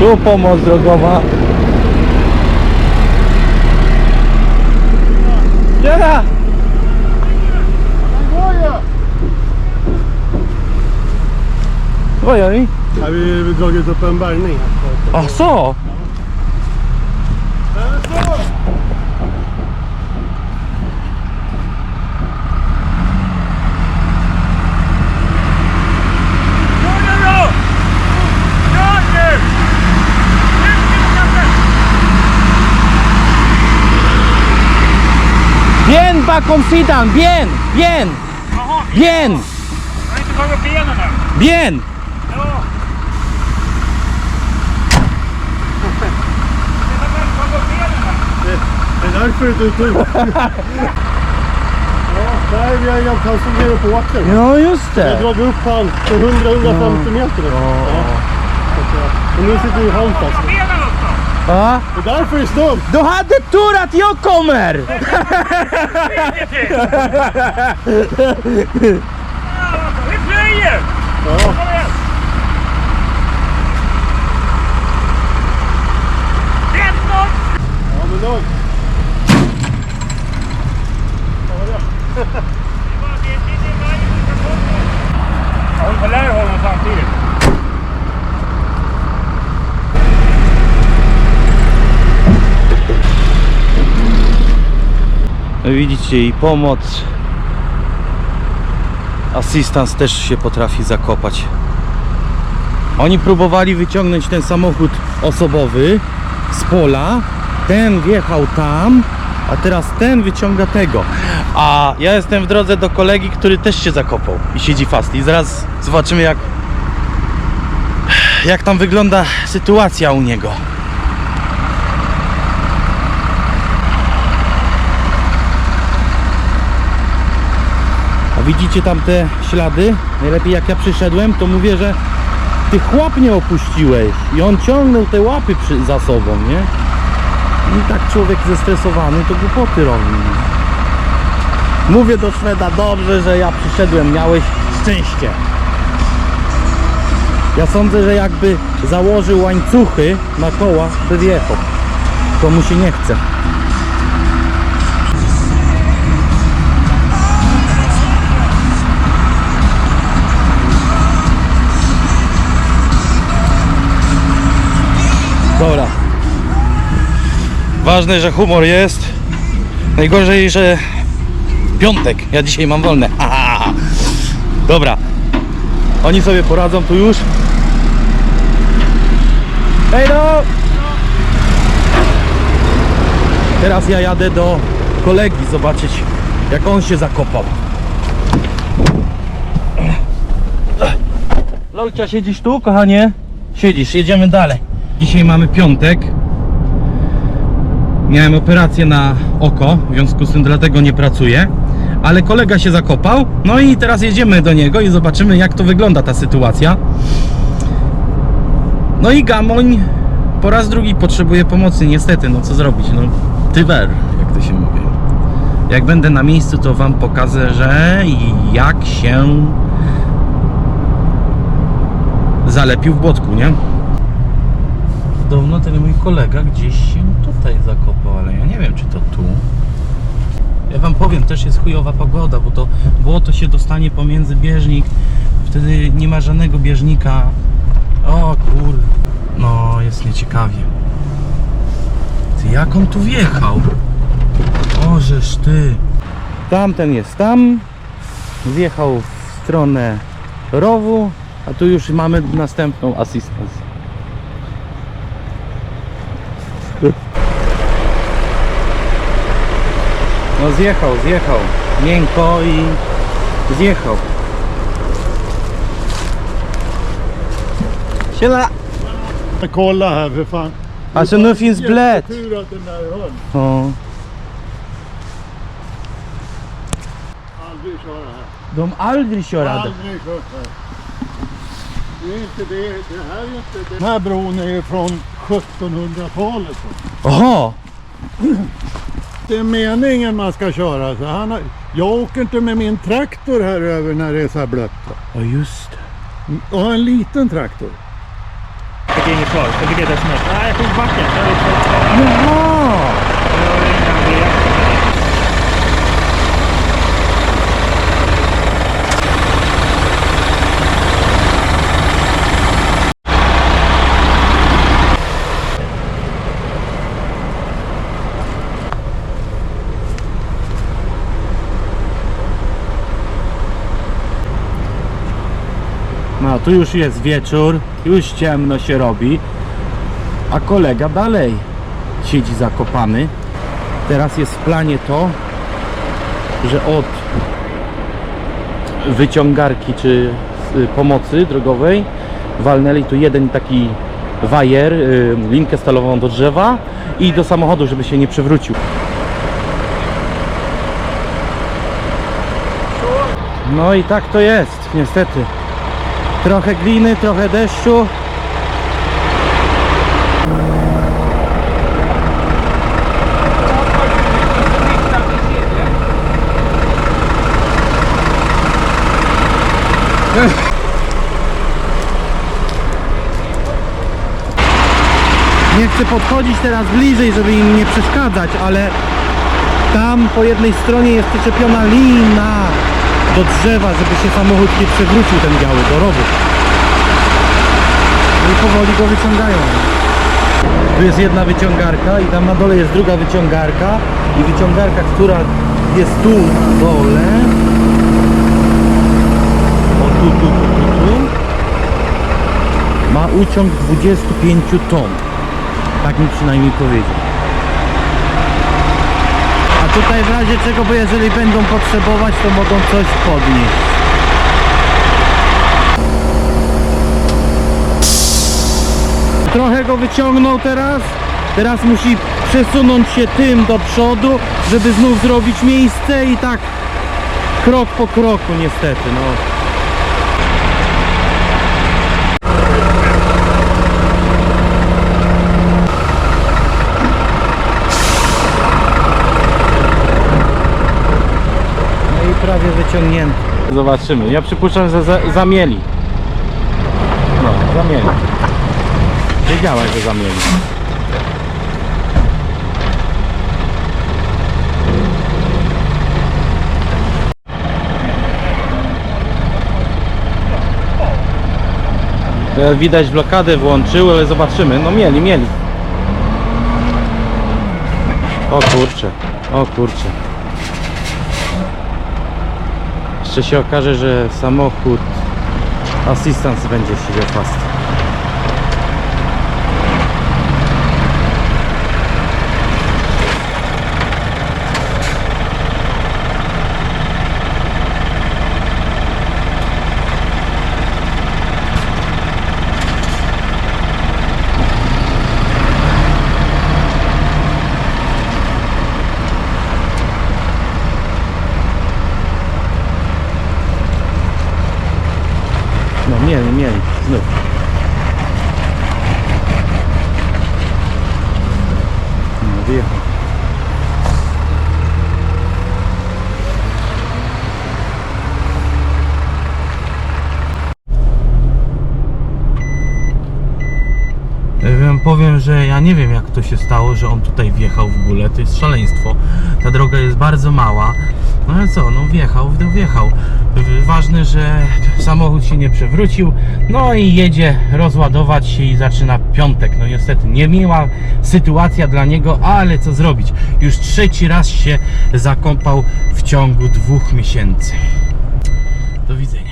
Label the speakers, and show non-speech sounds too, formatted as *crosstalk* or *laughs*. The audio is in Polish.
Speaker 1: Tu pomoc drogowa. Dziada! Vad gör ni?
Speaker 2: Ja, vi har dragit upp en
Speaker 1: bakom sidan, bien, bien,
Speaker 3: Jaha,
Speaker 1: bien,
Speaker 3: jag har inte tagit upp benen än.
Speaker 1: bien.
Speaker 3: Ja. Jag har inte tagit upp benen än.
Speaker 2: Det, det är därför du tog. *laughs* ja, nej, vi har hjälpt han som nere på åkern.
Speaker 1: Ja, just
Speaker 2: Vi har
Speaker 1: det.
Speaker 2: dragit upp han på 100-150 meter. Ja. Ja. Och nu sitter ju han fast.
Speaker 3: Ta benen upp då.
Speaker 1: Ja.
Speaker 3: De Daarvoor is het Doe had de tour at Jokomer! *laughs* Wat ben je?
Speaker 1: Oh. Widzicie i pomoc. Asystans też się potrafi zakopać. Oni próbowali wyciągnąć ten samochód osobowy z pola. Ten wjechał tam, a teraz ten wyciąga tego. A ja jestem w drodze do kolegi, który też się zakopał i siedzi fast. I zaraz zobaczymy jak jak tam wygląda sytuacja u niego. Widzicie tam te ślady? Najlepiej jak ja przyszedłem, to mówię, że ty chłop nie opuściłeś i on ciągnął te łapy przy, za sobą, nie? I tak człowiek zestresowany to głupoty robi. Mówię do Szweda, dobrze, że ja przyszedłem, miałeś szczęście. Ja sądzę, że jakby założył łańcuchy na koła, by wjechał. To mu się nie chce. Dobra. Ważne, że humor jest. Najgorzej, że piątek. Ja dzisiaj mam wolne. *laughs* Aha. Dobra. Oni sobie poradzą tu już. Hej no! Teraz ja jadę do kolegi zobaczyć jak on się zakopał. Lolcia siedzisz tu kochanie? Siedzisz, jedziemy dalej. Dzisiaj mamy piątek. Miałem operację na oko, w związku z tym dlatego nie pracuję. Ale kolega się zakopał, no i teraz jedziemy do niego i zobaczymy jak to wygląda ta sytuacja. No i Gamoń po raz drugi potrzebuje pomocy, niestety, no co zrobić, no tywer, jak to się mówi. Jak będę na miejscu, to wam pokażę, że jak się zalepił w błotku, nie? Podobno ten mój kolega gdzieś się tutaj zakopał, ale ja nie wiem, czy to tu. Ja wam powiem, też jest chujowa pogoda, bo to błoto się dostanie pomiędzy bieżnik. Wtedy nie ma żadnego bieżnika. O kur... No, jest nieciekawie. Ty, jak on tu wjechał? Ożeż ty. Tamten jest tam. Wjechał w stronę rowu, a tu już mamy następną asystans. No zjechał, zjechał. Miękko i zjechał. Tjena!
Speaker 2: Kolla här för fan.
Speaker 1: Alltså nu finns blöt.
Speaker 2: Jättetur att den där höll.
Speaker 1: Ja.
Speaker 2: Aldrig köra här.
Speaker 1: De aldrig kör hade.
Speaker 2: Aldrig kört här. Det är inte det. Det här är inte... Den här bron är ju från 1700-talet.
Speaker 1: Jaha!
Speaker 2: Det är meningen man ska köra så. Han har, jag åker inte med min traktor här över när det är så här blött.
Speaker 1: Ja just det.
Speaker 2: Och har en liten traktor.
Speaker 3: inget svar. Så fick jag ett sms. Nej, jag tog backen. Jag vet inte.
Speaker 1: Jaha! No tu już jest wieczór, już ciemno się robi, a kolega dalej siedzi zakopany. Teraz jest w planie to, że od wyciągarki czy y, pomocy drogowej walnęli tu jeden taki wajer, y, linkę stalową do drzewa i do samochodu, żeby się nie przewrócił. No i tak to jest, niestety. Trochę gliny, trochę deszczu. Nie chcę podchodzić teraz bliżej, żeby im nie przeszkadzać, ale tam po jednej stronie jest przyczepiona lina do drzewa, żeby się samochód nie przewrócił ten biały do rowu. No i powoli go wyciągają. Tu jest jedna wyciągarka i tam na dole jest druga wyciągarka i wyciągarka, która jest tu dole. O tu, tu, tu, tu, tu. Ma uciąg 25 ton. Tak mi przynajmniej powiedział. Tutaj w razie czego, bo jeżeli będą potrzebować, to mogą coś podnieść. Trochę go wyciągnął teraz. Teraz musi przesunąć się tym do przodu, żeby znów zrobić miejsce i tak krok po kroku niestety. No. No i Zobaczymy. Ja przypuszczam, że za, zamieli. No, zamieli. Wiedziałem, że zamieli. Teraz Widać blokadę włączył, ale zobaczymy. No mieli, mieli. O kurczę, o kurczę. Jeszcze się okaże, że samochód asystans będzie siedział fast. No mieli, mieli, znów. No wyjechał. Powiem, że ja nie wiem jak to się stało, że on tutaj wjechał w ogóle. To jest szaleństwo. Ta droga jest bardzo mała. No ale co, no wjechał, wjechał. Ważne, że samochód się nie przewrócił. No i jedzie rozładować się i zaczyna piątek. No niestety niemiła sytuacja dla niego, ale co zrobić? Już trzeci raz się zakąpał w ciągu dwóch miesięcy. Do widzenia.